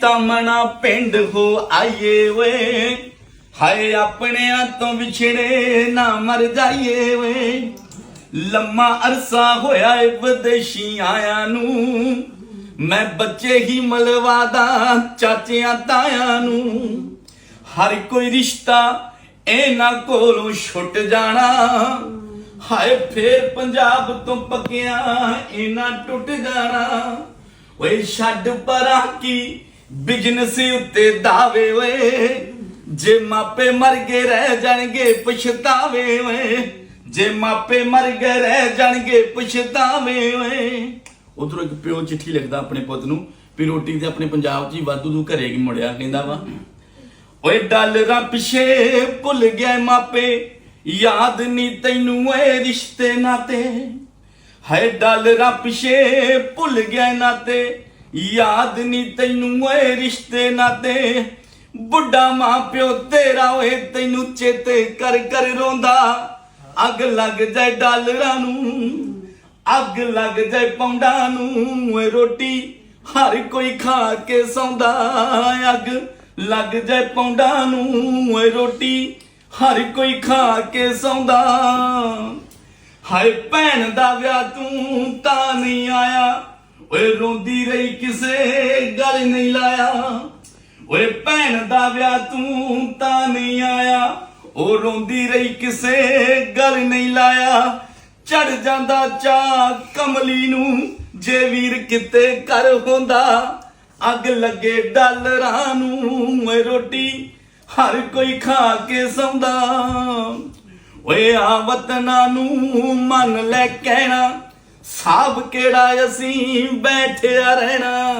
ਤਮਣਾ ਪਿੰਡ ਹੋ ਆਈਏ ਵੇ। ਹਾਏ ਆਪਣਿਆਂ ਤੋਂ ਵਿਛੜੇ ਨਾ ਮਰ ਜਾਈਏ ਵੇ। ਲੰਮਾ ਅਰਸਾ ਹੋਇਆ ਏ ਵਿਦੇਸ਼ੀ ਆਇਆਂ ਨੂੰ। ਮੈਂ ਬੱਚੇ ਹੀ ਮਲਵਾਦਾ ਚਾਚਿਆਂ ਤਾਇਆਂ ਨੂੰ। ਹਰ ਕੋਈ ਰਿਸ਼ਤਾ ਇਹਨਾਂ ਕੋਲੋਂ ਛੁੱਟ ਜਾਣਾ। ਹਾਏ ਫੇਰ ਪੰਜਾਬ ਤੋਂ ਪੱਕਿਆ ਇਹਨਾਂ ਟੁੱਟ ਜਾਣਾ। ਓਏ ਛੱਡ ਪਰਾਂ ਕੀ ਬਿਜ਼ਨਸ ਉੱਤੇ ਦਾਵੇ ਓਏ। ਜੇ ਮਾਪੇ ਮਰ ਗਏ, ਰਹਿ ਜਾਣਗੇ, ਪਛਤਾਵੇ ਓਏ। ਜੇ ਮਾਪੇ ਮਰ ਗਏ, ਰਹਿ ਜਾਣਗੇ, ਪਛਤਾਵੇ ਓਏ। ਉਧਰੋਂ ਇੱਕ ਪਿਓ ਚਿੱਠੀ ਲਿਖਦਾ ਆਪਣੇ ਪੁੱਤ ਨੂੰ ਵੀ ਰੋਟੀ ਤੇ ਆਪਣੇ ਪੰਜਾਬ 'ਚ ਹੀ ਵਾਧੂ ਤੂੰ ਘਰੇ ਕੀ ਮੁੜਿਆ, ਕਹਿੰਦਾ ਵਾ। ਓਏ ਡਾਲਰਾਂ ਪਿਛੇ ਭੁੱਲ ਗਿਆ ਮਾਪੇ, ਯਾਦ ਨਹੀਂ ਤੈਨੂੰ ਏ ਰਿਸ਼ਤੇ ਨਾਤੇ। ਹਾਏ ਡਾਲਰਾਂ ਪਿਛੇ ਭੁੱਲ ਗਿਆ ਨਾਤੇ। ਯਾਦ ਨਹੀਂ ਤੈਨੂੰ ਏ ਰਿਸ਼ਤੇ ਨਾਤੇ ਬੁੱਢਾ ਮਾਂ ਪਿਓ ਤੇਰਾ ਓਏ, ਤੈਨੂੰ ਚੇਤੇ ਕਰ ਕਰ ਰੋਂਦਾ। ਅੱਗ ਲੱਗ ਜਾਏ ਡਾਲਰਾਂ ਨੂੰ, ਅੱਗ ਲੱਗ ਜਾਏ ਪੌਂਡਾਂ ਨੂੰ। ਓਏ ਰੋਟੀ ਹਰ ਕੋਈ ਖਾ ਕੇ ਸੌਂਦਾ। ਅੱਗ ਲੱਗ ਜਾਏ ਪੌਂਡਾਂ ਨੂੰ, ਓਏ ਰੋਟੀ ਹਰ ਕੋਈ ਖਾ ਕੇ ਸੌਂਦਾ। ਹਾਏ ਭੈਣ ਦਾ ਵਿਆਹ ਤੂੰ ਤਾਂ ਨਹੀਂ ਆਇਆ। ਓਏ ਰੋਂਦੀ ਰਹੀ ਕਿਸੇ ਗੱਲ ਨਹੀਂ ਲਾਇਆ। ਓਏ ਭੈਣ ਦਾ ਵਿਆਹ ਤੂੰ ਤਾਂ ਨਹੀਂ ਆਇਆ। ਉਹ ਰੋਂਦੀ ਰਹੀ ਕਿਸੇ ਗੱਲ ਨਹੀਂ ਲਾਇਆ। ਚੜ ਜਾਂਦਾ ਚਾ ਕਮਲੀ ਨੂੰ ਜੇ ਵੀਰ ਕਿਤੇ ਕਰ ਹੁੰਦਾ। ਅੱਗ ਲੱਗੇ ਡਾਲਰਾਂ ਨੂੰ ਓਏ ਰੋਟੀ ਹਰ ਕੋਈ ਖਾ ਕੇ ਸੌਂਦਾ। ਓਏ ਆ ਵਤਨਾਂ ਨੂੰ ਮੰਨ ਲੈ ਕਹਿਣਾ। ਸਾਬ ਕਿਹੜਾ ਅਸੀਂ ਬੈਠਿਆ ਰਹਿਣਾ?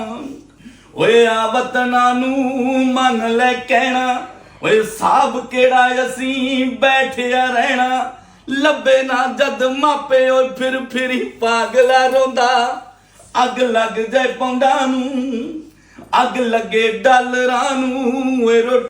ਓਏ ਆ ਵਤਨਾਂ ਨੂੰ ਮੰਨ ਲੈ ਕਹਿਣਾ। ਓਏ ਸਾਬ ਕਿਹੜਾ ਅਸੀਂ ਬੈਠਿਆ ਰਹਿਣਾ? ਲੱਭੇ ਨਾ ਜਦ ਮਾਪੇ, ਓਏ ਫਿਰ ਫਿਰੀ ਪਾਗਲਾ ਰੋਂਦਾ। ਅੱਗ ਲੱਗ ਜਾਏ ਪੌਂਡਾਂ ਨੂੰ, ਅੱਗ ਲੱਗੇ ਡਾਲਰਾਂ ਨੂੰ, ਓਏ ਰੋ